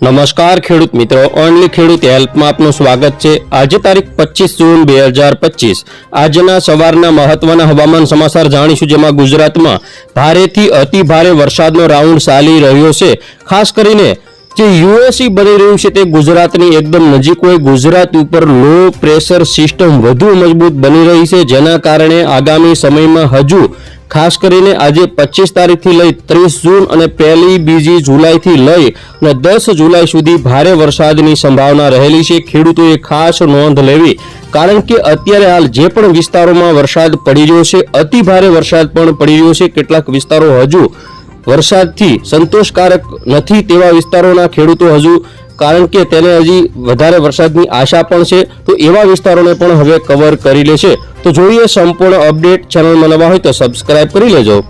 નમસ્કાર ખેડૂત મિત્રો ઓનલી ખેડૂત હેલ્પમાં આપનું સ્વાગત છે. આજે તારીખ પચીસ જૂન બે હજાર પચીસ. આજના સવારના મહત્વના હવામાન સમાચાર જાણીશું, જેમાં ગુજરાતમાં ભારેથી અતિ ભારે વરસાદનો રાઉન્ડ ચાલી રહ્યો છે. ખાસ કરીને જે યુએસી બની રહ્યું છે તે ગુજરાતની એકદમ નજીક હોય. ગુજરાત ઉપર લો પ્રેશર સિસ્ટમ વધુ મજબૂત બની રહી છે, જેના કારણે આગામી સમયમાં હજુ ખાસ કરીને આજે પચીસ તારીખથી લઈ ત્રીસ જૂન અને પહેલી બીજી જુલાઈથી લઈ અને દસ જુલાઈ સુધી ભારે વરસાદની સંભાવના રહેલી છે. ખેડૂતોએ ખાસ નોંધ લેવી, કારણ કે અત્યારે હાલ જે પણ વિસ્તારોમાં વરસાદ પડી રહ્યો છે, અતિ ભારે વરસાદ પણ પડી રહ્યો છે. કેટલાક વિસ્તારો હજુ વરસાદથી સંતોષકારક નથી તેવા વિસ્તારોના ખેડૂતો હજુ કારણ કે તેને હજી વધારે વરસાદની આશા પણ છે, તો એવા વિસ્તારોને પણ હવે કવર કરી લેશે. તો જોઈએ સંપૂર્ણ અપડેટ ચેનલમાં નવા હોય તો સબસ્ક્રાઇબ કરી લેજો.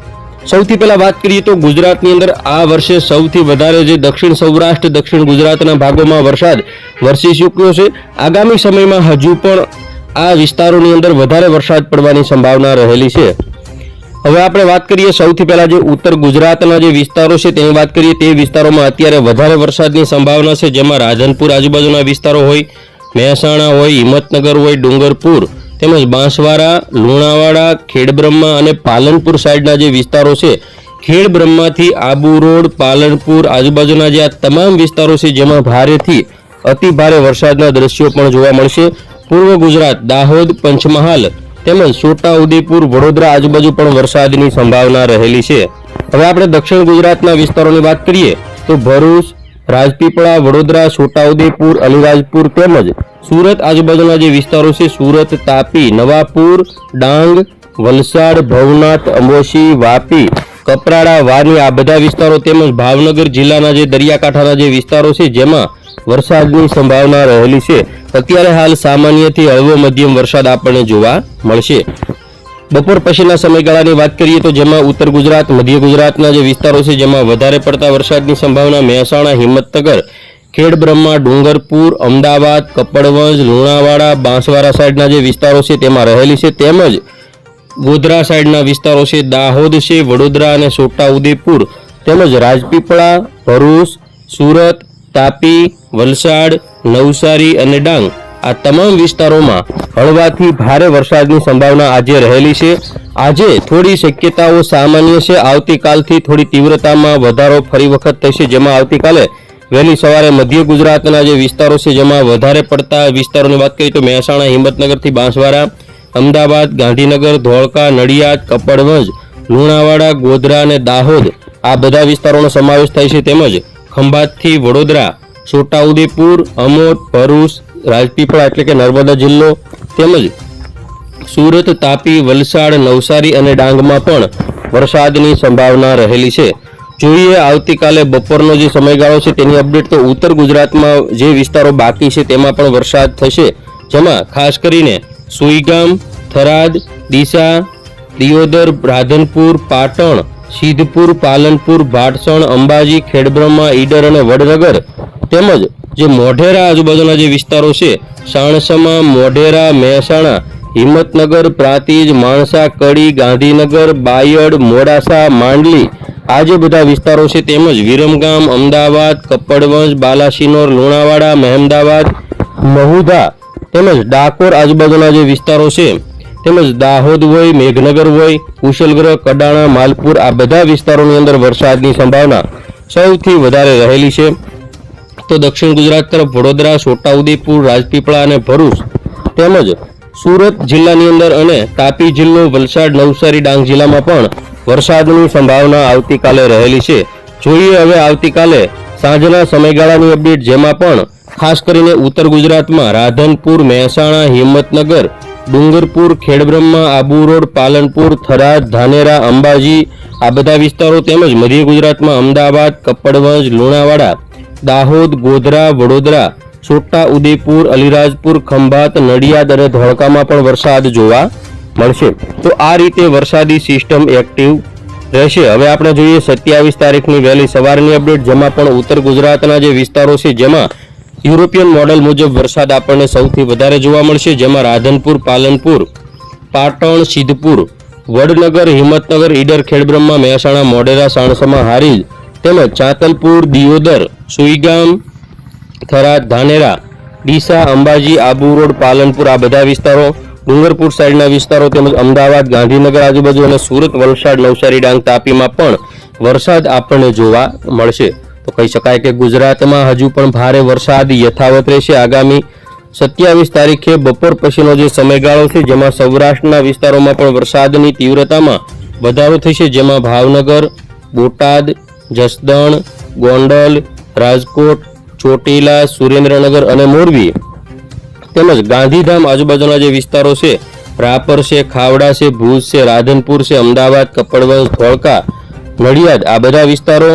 સૌથી પહેલા વાત કરીએ તો ગુજરાતની અંદર આ વર્ષે સૌથી વધારે જે દક્ષિણ સૌરાષ્ટ્ર, દક્ષિણ ગુજરાતના ભાગોમાં વરસાદ વરસી ચૂક્યો છે. આગામી સમયમાં હજુ પણ આ વિસ્તારોની અંદર વધારે વરસાદ પડવાની સંભાવના રહેલી છે. હવે આપણે વાત કરીએ સૌથી પહેલા જે ઉત્તર ગુજરાતના જે વિસ્તારો છે તેની વાત કરીએ, તે વિસ્તારોમાં અત્યારે વધારે વરસાદની સંભાવના છે, જેમાં રાધનપુર આજુબાજુના વિસ્તારો હોય, મહેસાણા હોય, હિંમતનગર હોય, ડુંગરપુર તેમજ બાંસવાડા, લુણાવાડા, ખેડબ્રહ્મા અને પાલનપુર સાઈડના જે વિસ્તારો છે, ખેડબ્રહ્માથી આબુ રોડ, પાલનપુર આજુબાજુના જે આ તમામ વિસ્તારો છે, જેમાં ભારેથી અતિ ભારે વરસાદના દ્રશ્યો પણ જોવા મળશે. પૂર્વ ગુજરાત, દાહોદ, પંચમહાલ તેમજ છોટા ઉદેપુર વડોદરા આજુબાજુ પણ વરસાદની સંભાવના રહેલી છે. હવે આપણે દક્ષિણ ગુજરાતના વિસ્તારોની વાત કરીએ, તો ભરૂચ, રાજપીપળા, વડોદરા છોટાઉદેપુર અલીરાજપુર તેમજ સુરત આજુબાજુના જે વિસ્તારો છે, સુરત, તાપી, નવાપુર, ડાંગ, વલસાડ, ભવનાથ અંબોશી વાપી, કપરાડા, વાની આ બધા વિસ્તારો તેમજ ભાવનગર જિલ્લાના જે દરિયાકાંઠાના જે વિસ્તારો છે, જેમાં વરસાદની સંભાવના રહેલી છે. અત્યારે હાલ સામાન્યથી હળવો મધ્યમ વરસાદ આપણને જોવા મળશે. બપોર પછીના સમયગાળાની વાત કરીએ તો જેમાં ઉત્તર ગુજરાત, મધ્ય ગુજરાતના જે વિસ્તારો છે, જેમાં વધારે પડતા વરસાદની સંભાવના મહેસાણા, હિંમતનગર ખેડબ્રહ્મા ડુંગરપુર, અમદાવાદ, કપડવંજ, લુણાવાડા, બાંસવાડા સાઈડના જે વિસ્તારો છે, તેમાં રહેલી છે. તેમજ ગોધરા સાઈડના વિસ્તારો છે, દાહોદ છે, વડોદરા અને છોટાઉદેપુર. તેમજ રાજપીપળા, ભરૂચ, સુરત તાપી, વલસાડ, નવસારી અને ડાંગ આ તમામ વિસ્તારોમાં હળવાથી ભારે વરસાદની સંભાવના આજે રહેલી છે. આજે થોડી શક્યતાઓ સામાન્ય છે. આવતીકાલથી થોડી તીવ્રતામાં વધારો ફરી વખત થશે, જેમાં આવતીકાલે વહેલી સવારે મધ્ય ગુજરાતના જે વિસ્તારો છે, જેમાં વધારે પડતા વિસ્તારોની વાત કરીએ તો મહેસાણા, હિંમતનગરથી બાંસવાડા, અમદાવાદ, ગાંધીનગર, ધોળકા, નડિયાદ, કપડવંજ, લુણાવાડા, ગોધરા અને દાહોદ આ બધા વિસ્તારોનો સમાવેશ થાય છે. તેમજ ખંભાતથી વડોદરા, છોટાઉદેપુર, અમોદ, ભરૂચ, રાજપીપળા એટલે કે નર્મદા જિલ્લો તેમજ સુરત, તાપી, વલસાડ, નવસારી અને ડાંગમાં પણ વરસાદની સંભાવના રહેલી છે. જોઈએ આવતીકાલે બપોરનો જે સમયગાળો છે તેની અપડેટ તો ઉત્તર ગુજરાતમાં જે વિસ્તારો બાકી છે તેમાં પણ વરસાદ થશે. જેમાં ખાસ કરીને સુઈગામ, થરાદ, ડીસા, દિયોદર, રાધનપુર, પાટણ સિદ્ધપુર, પાલનપુર, ભાટસણ, અંબાજી, ખેડબ્રહ્મા, ઈડર અને વડનગર તેમજ જે મોઢેરા આજુબાજુના જે વિસ્તારો છે, સાણસમા, મોઢેરા, મહેસાણા, હિંમતનગર, પ્રાંતિજ, માણસા, કડી, ગાંધીનગર, બાયડ, મોડાસા, માંડલી આ જે બધા વિસ્તારો છે તેમજ વિરમગામ, અમદાવાદ કપડવંજ બાલાસિનોર, લુણાવાડા, મહેમદાવાદ મહુધા તેમજ ડાકોર આજુબાજુના જે વિસ્તારો છે તેમજ દાહોદ હોય, મેઘનગર હોય, કુશલગ્રહ, કડાણા, માલપુર આ બધા વિસ્તારોની અંદર વરસાદની સંભાવના સૌથી વધારે રહેલી છે. તો દક્ષિણ ગુજરાત તરફ વડોદરા, છોટાઉદેપુર, રાજપીપળા અને ભરૂચ તેમજ સુરત જિલ્લાની અંદર અને તાપી જિલ્લો, વલસાડ, નવસારી, ડાંગ જિલ્લામાં પણ વરસાદની સંભાવના આવતીકાલે રહેલી છે. જોઈએ હવે આવતીકાલે સાંજના સમયગાળાની અપડેટ, જેમાં પણ ખાસ કરીને ઉત્તર ગુજરાતમાં રાધનપુર, મહેસાણા, હિંમતનગર ડુંગરપુર, ખેડબ્રહ્મા, આબુ રોડ, પાલનપુર, થરાદ, ધાનેરા, અંબાજી, આ બધા વિસ્તારો તેમજ મધ્ય ગુજરાતમાં અમદાવાદ, કપડવંજ, લુણાવાડા, દાહોદ, ગોધરા, વડોદરા, છોટા ઉદેપુર, અલીરાજપુર, ખંભાત, નડિયાદ અને ધોળકામાં પણ વરસાદ જોવા મળશે. તો આ રીતે વરસાદી સિસ્ટમ એક્ટિવ રહેશે. હવે આપણે જોઈએ સત્યાવીસ તારીખની વહેલી સવારની અપડેટ, જેમાં પણ ઉત્તર ગુજરાતના જે વિસ્તારો છે, જેમાં યુરોપિયન મોડેલ મુજબ વરસાદ આપણને સૌથી વધારે જોવા મળશે, જેમાં રાધનપુર, પાલનપુર, પાટણ, સિદ્ધપુર, વડનગર, હિંમતનગર, ઈડર, ખેડબ્રહ્મા, મહેસાણા મોડેરા સાણસમા હારીજ તેમજ ચાતલપુર, દિયોદર, સુઈગામ, થરાદ, ધાનેરા, ડીસા, અંબાજી, આબુ રોડ, પાલનપુર આ બધા વિસ્તારો, ડુંગરપુર સાઈડના વિસ્તારો તેમજ અમદાવાદ, ગાંધીનગર આજુબાજુ અને સુરત, વલસાડ, નવસારી ડાંગ તાપીમાં પણ વરસાદ આપણને જોવા મળશે. તો કહી શકાય કે ગુજરાતમાં હજુ પણ ભારે વરસાદ યથાવત રહેશે. આગામી સત્યાવીસ તારીખે બપોર પછીનો જે સમયગાળો છે, જેમાં સૌરાષ્ટ્રના વિસ્તારોમાં પણ વરસાદની તીવ્રતામાં વધારો થશે, જેમાં ભાવનગર, બોટાદ, જસદણ, ગોંડલ, રાજકોટ, ચોટીલા, સુરેન્દ્રનગર અને મોરબી તેમજ ગાંધીધામ આજુબાજુના જે વિસ્તારો છે, રાપર છે, ખાવડા છે, ભુજ છે, રાધનપુર છે, અમદાવાદ કપડવંશ ધોળકા, નડિયાદ, આ બધા વિસ્તારો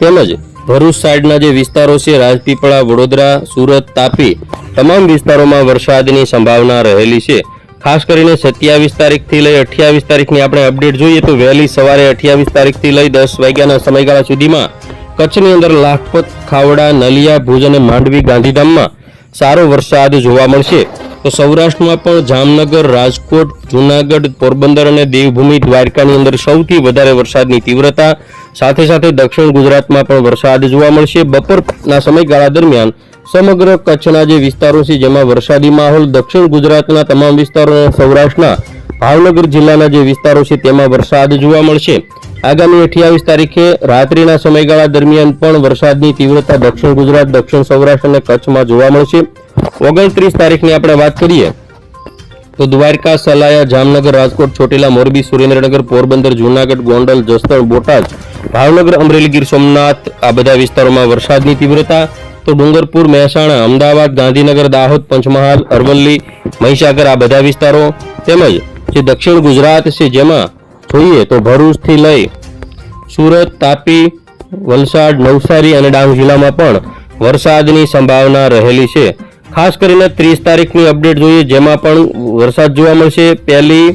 તેમજ ભરૂચ સાઈડના જે વિસ્તારો છે, રાજપીપળા, વડોદરા, સુરત, તાપી, તમામ વિસ્તારોમાં વરસાદની સંભાવના રહેલી છે. ખાસ કરીને સત્યાવીસ તારીખથી લઈ અઠ્યાવીસ તારીખની આપણે અપડેટ જોઈએ તો વહેલી સવારે અઠ્યાવીસ તારીખથી લઈ દસ વાગ્યાના સમયગાળા સુધીમાં કચ્છની અંદર લાખપત, ખાવડા, નલિયા, ભુજ અને માંડવી ગાંધીધામમાં સારો વરસાદ જોવા મળશે. તો સૌરાષ્ટ્રમાં પણ જામનગર, રાજકોટ, જૂનાગઢ, પોરબંદર અને દેવભૂમિ દ્વારકાની અંદર સૌથી વધારે વરસાદની તીવ્રતા. સાથે સાથે દક્ષિણ ગુજરાતમાં પણ વરસાદ જોવા મળશે. બપોરના સમયગાળા દરમિયાન સમગ્ર કચ્છના જે વિસ્તારો છે, જેમાં વરસાદી માહોલ દક્ષિણ ગુજરાતના તમામ વિસ્તારો અને સૌરાષ્ટ્રના ભાવનગર જિલ્લાના જે વિસ્તારો છે, તેમાં વરસાદ જોવા મળશે. આગામી અઠ્યાવીસ તારીખે રાત્રિના સમયગાળા દરમિયાન પણ વરસાદની તીવ્રતા દક્ષિણ ગુજરાત, દક્ષિણ સૌરાષ્ટ્ર અને કચ્છમાં જોવા મળશે. ઓગણત્રીસ તારીખની આપણે વાત કરીએ, તો દ્વારકા, સલાયા, જામનગર, રાજકોટ, ચોટીલા, મોરબી, સુરેન્દ્રનગર, પોરબંદર, જૂનાગઢ, ગોંડલ, જસદણ, બોટાદ, ભાવનગર, અમરેલી, ગીર સોમનાથ, આ બધા વિસ્તારોમાં વરસાદની તીવ્રતા, તો ડુંગરપુર, મહેસાણા, અમદાવાદ, ગાંધીનગર, દાહોદ, પંચમહાલ, અરવલ્લી, મહીસાગર આ બધા વિસ્તારો, તેમજ જે દક્ષિણ ગુજરાત છે જેમાં જોઈએ તો ભરૂચથી લઈ સુરત, તાપી, વલસાડ, નવસારી અને ડાંગ જિલ્લામાં પણ વરસાદની સંભાવના રહેલી છે. ખાસ કરીને ત્રીસ તારીખની અપડેટ જોઈએ, જેમાં પણ વરસાદ જોવા મળશે. પહેલી,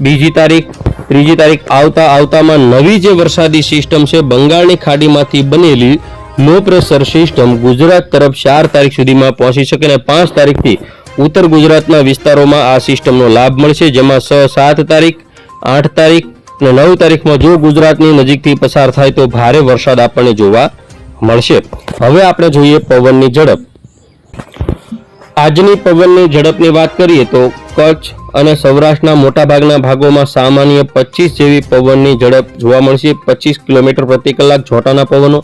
બીજી તારીખ, ત્રીજી તારીખ આવતા આવતામાં નવી જે વરસાદી સિસ્ટમ છે, બંગાળની ખાડીમાંથી બનેલી લો પ્રેશર સિસ્ટમ ગુજરાત તરફ ચાર તારીખ સુધીમાં પહોંચી શકે અને પાંચ તારીખથી ઉત્તર ગુજરાતના વિસ્તારોમાં આ સિસ્ટમનો લાભ મળશે, જેમાં છ, સાત તારીખ, આઠ તારીખ અને નવ તારીખમાં જો ગુજરાતની નજીકથી પસાર થાય તો ભારે વરસાદ આપણને જોવા મળશે. હવે આપણે જોઈએ પવનની ઝડપ. આજની પવનની ઝડપની વાત કરીએ તો કચ્છ અને સૌરાષ્ટ્રના મોટાભાગના ભાગોમાં સામાન્ય પચીસ જેવી પવનની ઝડપ જોવા મળશે. પચીસ કિલોમીટર પ્રતિ કલાક છોટાના પવનો.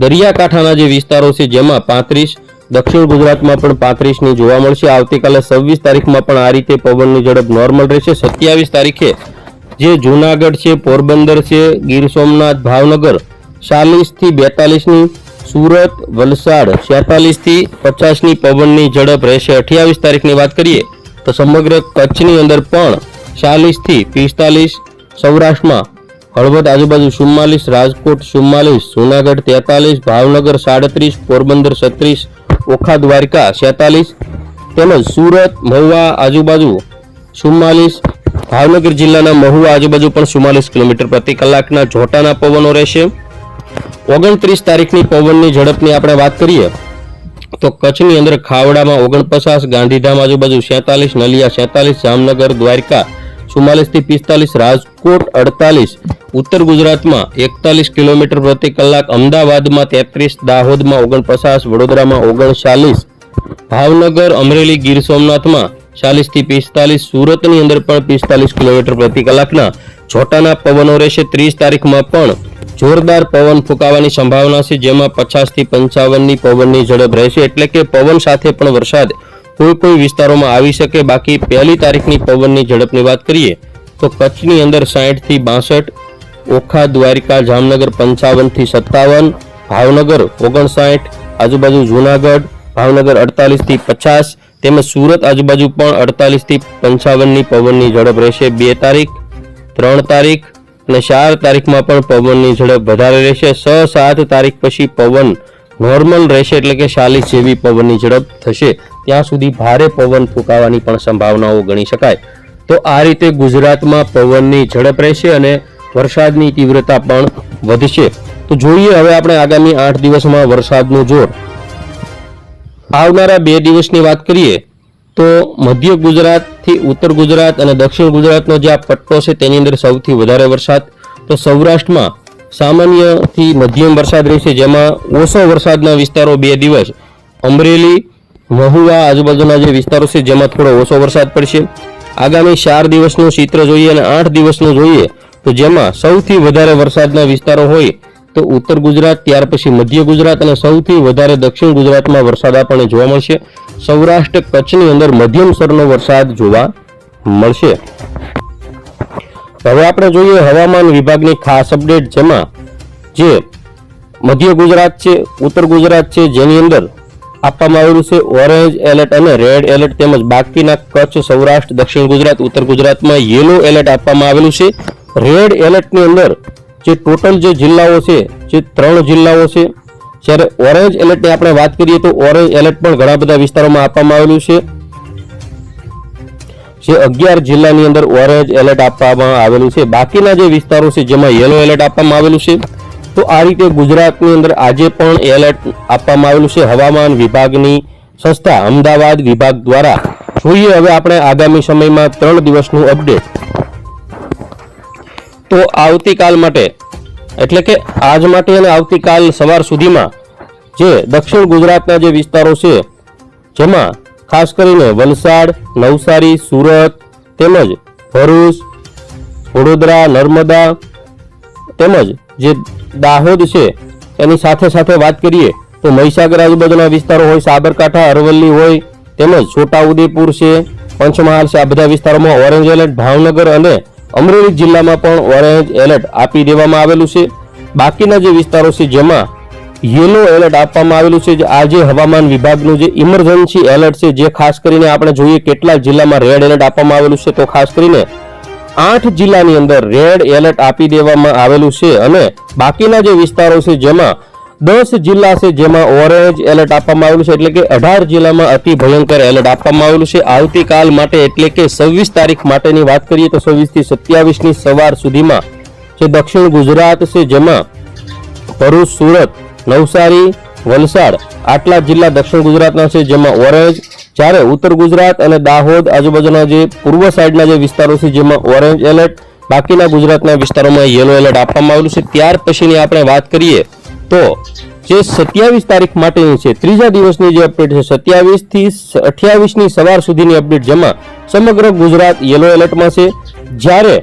દરિયાકાંઠાના જે વિસ્તારો છે, જેમાં પાંત્રીસ, દક્ષિણ ગુજરાતમાં પણ પાંત્રીસની જોવા મળશે. આવતીકાલે છવ્વીસ તારીખમાં પણ આ રીતે પવનની ઝડપ નોર્મલ રહેશે. સત્યાવીસ તારીખે જે જૂનાગઢ છે, પોરબંદર છે, ગીર સોમનાથ, ભાવનગર, ચાલીસથી બેતાલીસની સુરત, વલસાડ છેતાલીસથી પચાસની પવનની ઝડપ રહેશે. અઠ્યાવીસ તારીખની વાત કરીએ તો સમગ્ર કચ્છની અંદર પણ ચાલીસથી પિસ્તાલીસ, સૌરાષ્ટ્રમાં હળવદ આજુબાજુ ચુમ્માલીસ, રાજકોટ ચુમ્માલીસ, જુનાગઢ તેતાલીસ, ભાવનગર સાડત્રીસ, પોરબંદર છત્રીસ, ઓખા દ્વારકા છેતાલીસ, તેમજ સુરત, મહુવા આજુબાજુ ચુમ્માલીસ, ભાવનગર જિલ્લાના મહુવા આજુબાજુ પણ ચુમ્માલીસ કિલોમીટર પ્રતિ કલાકના જોટાના પવનો રહેશે. ઓગણત્રીસ તારીખની પવનની ઝડપની આપણે વાત કરીએ, તો કચ્છની અંદર ખાવડામાં ઓગણપચાસ, ગાંધીધામ આજુબાજુ સેતાલીસ નલિયા સેતાલીસ જામનગર, દ્વારકા ચુમ્માલીસથી પિસ્તાલીસ, રાજકોટ અડતાલીસ, ઉત્તર ગુજરાતમાં એકતાલીસ કિલોમીટર પ્રતિ કલાક, અમદાવાદમાં તેત્રીસ, દાહોદમાં ઓગણપચાસ, વડોદરામાં ઓગણચાલીસ, ભાવનગર, અમરેલી, ગીર સોમનાથમાં ચાલીસથી પિસ્તાલીસ સુરતની અંદર પણ પિસ્તાલીસ કિલોમીટર પ્રતિ કલાકના છોટાના પવનો રહેશે. ત્રીસ તારીખમાં પણ જોરદાર પવન ફૂંકાવાની સંભાવના છે, જેમાં પચાસથી પંચાવનની પવનની ઝડપ રહેશે. એટલે કે પવન સાથે પણ વરસાદ કોઈ કોઈ વિસ્તારોમાં આવી શકે. બાકી પહેલી તારીખની પવનની ઝડપની વાત કરીએ તો કચ્છની અંદર સાહીઠથી બાસઠ, ઓખા, દ્વારિકા, જામનગર પંચાવનથી સત્તાવન, ભાવનગર ઓગણસાઠ, આજુબાજુ જુનાગઢ ભાવનગર અડતાલીસથી પચાસ, તેમજ સુરત આજુબાજુ પણ અડતાલીસથી પંચાવનની પવનની ઝડપ રહેશે. બે તારીખ, ત્રણ તારીખ અને ચાર તારીખમાં પણ પવનની ઝડપ વધારે રહેશે. છ સાત તારીખ પછી પવન નોર્મલ રહેશે એટલે કે ચાલીસ જેવી પવનની ઝડપ થશે. ત્યાં સુધી ભારે પવન ફૂંકાવાની પણ સંભાવનાઓ ગણી શકાય. તો આ રીતે ગુજરાતમાં પવનની ઝડપ રહેશે અને વરસાદની તીવ્રતા પણ વધશે. તો જોઈએ હવે આપણે આગામી આઠ દિવસમાં વરસાદનું જોર. આવનારા બે દિવસની વાત કરીએ, તો મધ્ય ગુજરાતથી ઉત્તર ગુજરાત અને દક્ષિણ ગુજરાતનો જે આ પટ્ટો છે, તેની અંદર સૌથી વધારે વરસાદ. તો સૌરાષ્ટ્રમાં સામાન્યથી મધ્યમ વરસાદ રહેશે, જેમાં ઓછો વરસાદના વિસ્તારો બે દિવસ. અમરેલી, મહુવા આજુબાજુના જે વિસ્તારો છે, જેમાં થોડો ઓછો વરસાદ પડશે. આગામી ચાર દિવસનું ચિત્ર જોઈએ અને આઠ દિવસનું જોઈએ, તો જેમાં સૌથી વધારે વરસાદના વિસ્તારો હોય તો ઉત્તર ગુજરાત, ત્યાર પછી મધ્ય ગુજરાત અને સૌથી વધારે દક્ષિણ ગુજરાતમાં વરસાદ આપણને જોવા મળશે. સૌરાષ્ટ્ર કચ્છની અંદર મધ્યમ સ્તરનો વરસાદ જોવા મળશે. હવે આપણે જોઈએ હવામાન વિભાગની ખાસ અપડેટ, જેમાં જે મધ્ય ગુજરાત છે, ઉત્તર ગુજરાત છે, જેની અંદર આપવામાં આવેલું છે ઓરેન્જ એલર્ટ અને રેડ એલર્ટ તેમજ બાકીના કચ્છ, સૌરાષ્ટ્ર, દક્ષિણ ગુજરાત, ઉત્તર ગુજરાતમાં યેલો એલર્ટ આપવામાં આવેલું છે. રેડ એલર્ટની અંદર જે ટોટલ જે જિલ્લાઓ છે, જે ત્રણ જિલ્લાઓ છે, જ્યારે ઓરેન્જ એલર્ટની આપણે વાત કરીએ તો ઓરેન્જ એલર્ટ પણ ઘણા બધા વિસ્તારોમાં આપવામાં આવેલું છે. જે અગિયાર જિલ્લાની અંદર ઓરેન્જ એલર્ટ આપવામાં આવેલું છે. બાકીના જે વિસ્તારો છે, જેમાં યલો એલર્ટ આપવામાં આવેલું છે. તો આ રીતે ગુજરાતની અંદર આજે પણ એલર્ટ આપવામાં આવેલું છે. હવામાન વિભાગની સંસ્થા અમદાવાદ વિભાગ દ્વારા. જોઈએ હવે આપણે આગામી સમયમાં ત્રણ દિવસનું અપડેટ. તો આવતીકાલ માટે, એટલે કે આજ માટે અને આવતીકાલ સવાર સુધીમાં જે દક્ષિણ ગુજરાતના જે વિસ્તારો છે, જેમાં ખાસ કરીને વલસાડ, નવસારી, સુરત તેમજ ભરૂચ, વડોદરા, નર્મદા તેમજ જે દાહોદ છે, એની સાથે સાથે વાત કરીએ તો મહીસાગર આજુબાજુના વિસ્તારો હોય, સાબરકાંઠા, અરવલ્લી હોય, તેમજ છોટાઉદેપુર છે, પંચમહાલ છે, આ બધા વિસ્તારોમાં ઓરેન્જ એલર્ટ, ભાવનગર અને અમરેલી જિલ્લામાં પણ ઓરેન્જ એલર્ટ આપી દેવામાં આવેલું છે. બાકીના જે વિસ્તારો છે જેમાં યેલો એલર્ટ આપવામાં આવેલું છે, જે આજે હવામાન વિભાગનું જે ઇમરજન્સી એલર્ટ છે, જે ખાસ કરીને આપણે જોઈએ કેટલા જિલ્લામાં રેડ એલર્ટ આપવામાં આવેલું છે, તો ખાસ કરીને આઠ જિલ્લાની અંદર રેડ એલર્ટ આપી દેવામાં આવેલું છે. અને બાકીના જે વિસ્તારો છે જેમાં દસ જિલ્લા છે જેમાં ઓરેન્જ એલર્ટ આપવામાં આવેલું છે. એટલે કે અઢાર જિલ્લામાં અતિ ભયંકર એલર્ટ આપવામાં આવેલું છે. આવતીકાલ માટે એટલે કે સવ્વીસ તારીખ માટેની વાત કરીએ તો છવ્વીસથી સત્યાવીસની સવાર સુધીમાં જે દક્ષિણ ગુજરાત છે જેમાં ભરૂચ, સુરત, નવસારી, વલસાડ આટલા જિલ્લા દક્ષિણ ગુજરાતના છે જેમાં ઓરેન્જ જ્યારે ઉત્તર ગુજરાત અને દાહોદ આજુબાજુના જે પૂર્વ સાઈડના જે વિસ્તારો છે જેમાં ઓરેન્જ એલર્ટ બાકીના ગુજરાતના વિસ્તારોમાં યેલો એલર્ટ આપવામાં આવેલું છે. ત્યાર પછીની આપણે વાત કરીએ તો જે સત્યાવીસ તારીખ માટેની છે, ત્રીજા દિવસની જે અપડેટ છે સત્યાવીસથી અઠ્યાવીસની સવાર સુધીની અપડેટ જેમાં સમગ્ર ગુજરાત યલો એલર્ટમાં છે. જ્યારે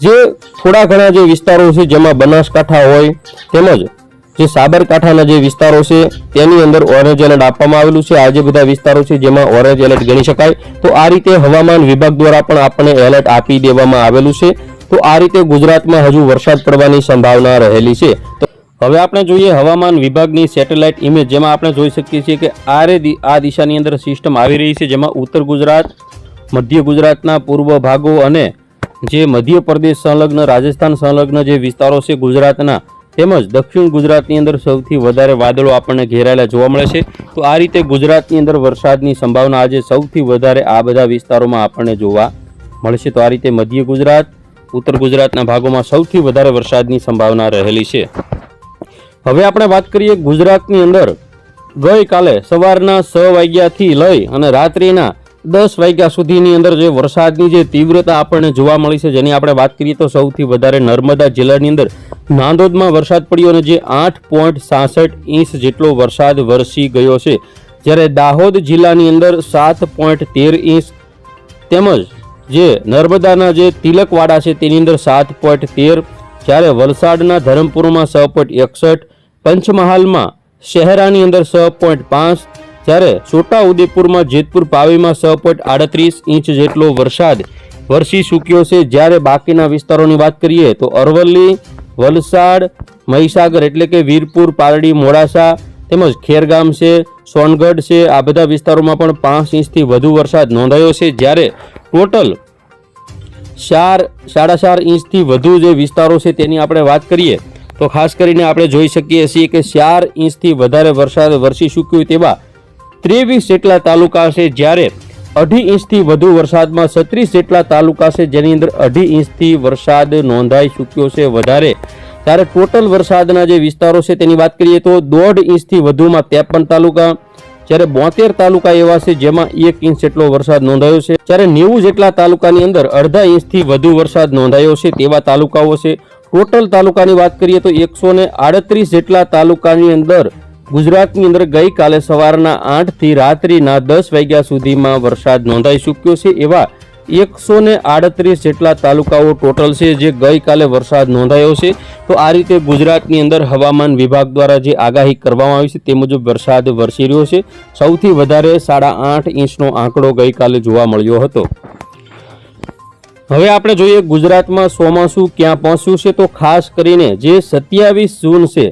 જે થોડા ઘણા જે વિસ્તારો છે, જેમાં બનાસકાંઠા હોય, તેમજ જે સાબરકાંઠાના જે વિસ્તારો છે, તેની અંદર ઓરેન્જ એલર્ટ આપવામાં આવેલું છે. આ જે બધા વિસ્તારો છે, જેમાં ઓરેન્જ એલર્ટ ગણી શકાય. તો આ રીતે હવામાન વિભાગ દ્વારા પણ આપણને એલર્ટ આપી દેવામાં આવેલું છે. તો આ રીતે ગુજરાતમાં હજુ વરસાદ પડવાની સંભાવના રહેલી છે. તો હવે આપણે જોઈએ હવામાન વિભાગની સેટેલાઇટ ઇમેજ જેમાં આપણે જોઈ શકીએ છીએ કે આ રે આ દિશાની અંદર સિસ્ટમ આવી રહી છે, જેમાં ઉત્તર ગુજરાત, મધ્ય ગુજરાતના પૂર્વ ભાગો અને જે મધ્ય પ્રદેશ સંલગ્ન, રાજસ્થાન સંલગ્ન જે વિસ્તારો છે ગુજરાતના, તેમજ દક્ષિણ ગુજરાતની અંદર સૌથી વધારે વાદળો આપણને ઘેરાયેલા જોવા મળે છે. તો આ રીતે ગુજરાતની અંદર વરસાદની સંભાવના આજે સૌથી વધારે આ બધા વિસ્તારોમાં આપણને જોવા મળશે તો આ રીતે મધ્ય ગુજરાત, ઉત્તર ગુજરાતના ભાગોમાં સૌથી વધારે વરસાદની સંભાવના રહેલી છે. હવે આપણે વાત કરીએ ગુજરાતની અંદર. ગઈકાલે સવારના છ વાગ્યાથી લઈ અને રાત્રિના દસ વાગ્યા સુધીની અંદર જે વરસાદની જે તીવ્રતા આપણને જોવા મળી છે, જેની આપણે વાત કરીએ તો સૌથી વધારે નર્મદા જિલ્લાની અંદર નાંદોદમાં વરસાદ પડ્યો અને જે આઠ પોઈન્ટ સાસઠ ઇંચ જેટલો વરસાદ વરસી ગયો છે. જ્યારે દાહોદ જિલ્લાની અંદર સાત પોઈન્ટ તેર ઇંચ તેમજ જે નર્મદાના જે તિલકવાડા છે, તેની અંદર સાત પોઈન્ટ તેર, જ્યારે વલસાડના ધરમપુરમાં છ પોઈન્ટ એકસઠ પંચમહાલમાં શહેરાની અંદર છ પોઈન્ટ પાંચ, જ્યારે છોટાઉદેપુરમાં જેતપુર પાવીમાં છ પોઈન્ટ આડત્રીસ ઇંચ જેટલો વરસાદ વરસી ચૂક્યો છે. જ્યારે બાકીના વિસ્તારોની વાત કરીએ તો અરવલ્લી, વલસાડ, મહીસાગર એટલે કે વીરપુર, પારડી, મોડાસા તેમજ ખેરગામ છે, સોનગઢ છે, આ બધા વિસ્તારોમાં પણ પાંચ ઇંચથી વધુ વરસાદ નોંધાયો છે. જ્યારે ટોટલ ચાર, સાડા ચાર ઇંચથી વધુ જે વિસ્તારો છે તેની આપણે વાત કરીએ તો ખાસ કરીને આપણે જોઈ શકીએ છીએ કે ચાર ઇંચથી વધારે વરસાદ વરસી ચૂક્યું તેવા ત્રેવીસ જેટલા તાલુકા છે જ્યારે અઢી ઇંચથી વધુ વરસાદમાં છત્રીસ જેટલા તાલુકા છે જેની અંદર અઢી ઇંચથી વરસાદ નોંધાઈ ચૂક્યો છે વધારે. ત્યારે ટોટલ વરસાદના જે વિસ્તારો છે તેની વાત કરીએ તો દોઢ ઇંચથી વધુમાં ત્રેપન તાલુકા, જ્યારે બોતેર તાલુકા એવા છે જેમાં એક ઇંચ જેટલો વરસાદ નોંધાયો છે. જ્યારે નેવું જેટલા તાલુકાની અંદર અડધા ઇંચથી વધુ વરસાદ નોંધાયો છે તેવા તાલુકાઓ છે. ટોટલ તાલુકાની વાત કરીએ તો એકસો ને આડત્રીસ જેટલા તાલુકાની અંદર ગુજરાતની અંદર ગઈકાલે સવારના આઠથી રાત્રિના દસ વાગ્યા સુધીમાં વરસાદ નોંધાઈ ચૂક્યો છે એવા એકસો ને આડત્રીસ જેટલા તાલુકાઓ ટોટલ છે જે ગઈકાલે વરસાદ નોંધાયો છે. તો આ રીતે ગુજરાતની અંદર હવામાન વિભાગ દ્વારા જે આગાહી કરવામાં આવી છે તે મુજબ વરસાદ વરસી રહ્યો છે. સૌથી વધારે સાડા આઠ ઇંચનો આંકડો ગઈકાલે જોવા મળ્યો હતો. હવે આપણે જોઈએ ગુજરાતમાં ચોમાસું ક્યાં પહોંચ્યું છે તો ખાસ કરીને જે સત્યાવીસ જૂન છે,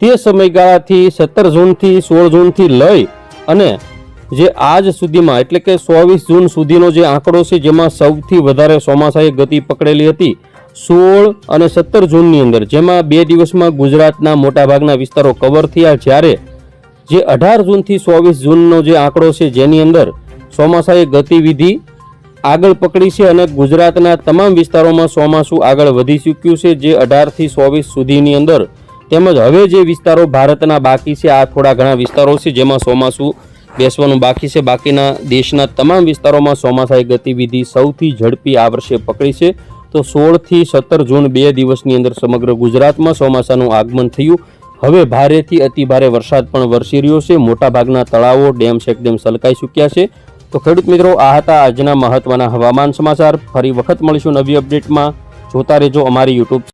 તે સમયગાળાથી સત્તર જૂનથી સોળ જૂનથી લઈ અને જે આજ સુધીમાં, એટલે કે ચોવીસ જૂન સુધીનો જે આંકડો છે, જેમાં સૌથી વધારે ચોમાસાએ ગતિ પકડેલી હતી, સોળ અને સત્તર જૂનની અંદર. જેમાં બે દિવસમાં ગુજરાતના મોટાભાગના વિસ્તારો કવર થયા. જ્યારે જે અઢાર જૂનથી ચોવીસ જૂનનો જે આંકડો છે, જેની અંદર ચોમાસાએ ગતિવિધિ આગળ પકડી છે અને ગુજરાતના તમામ વિસ્તારોમાં ચોમાસું આગળ વધી ચૂક્યું છે, જે અઢારથી ચોવીસ સુધીની અંદર. તેમજ હવે જે વિસ્તારો ભારતના બાકી છે, આ થોડા ઘણા વિસ્તારો છે જેમાં ચોમાસું બેસવાનું બાકી છે. બાકીના દેશના તમામ વિસ્તારોમાં ચોમાસાઈ ગતિવિધિ સૌથી ઝડપી આ વર્ષે પકડી છે. તો સોળથી સત્તર જૂન બે દિવસની અંદર સમગ્ર ગુજરાતમાં ચોમાસાનું આગમન થયું. હવે ભારેથી અતિભારે વરસાદ પણ વરસી રહ્યો છે. મોટાભાગના તળાવો ડેમ એકદમ સલકાઈ ચૂક્યા છે. તો ખેડૂત મિત્રો, આ હતા આજના મહત્વના હવામાન સમાચાર. ફરી વખત મળીશું નવી અપડેટમાં. જોતા રહેજો અમારી યુટ્યુબ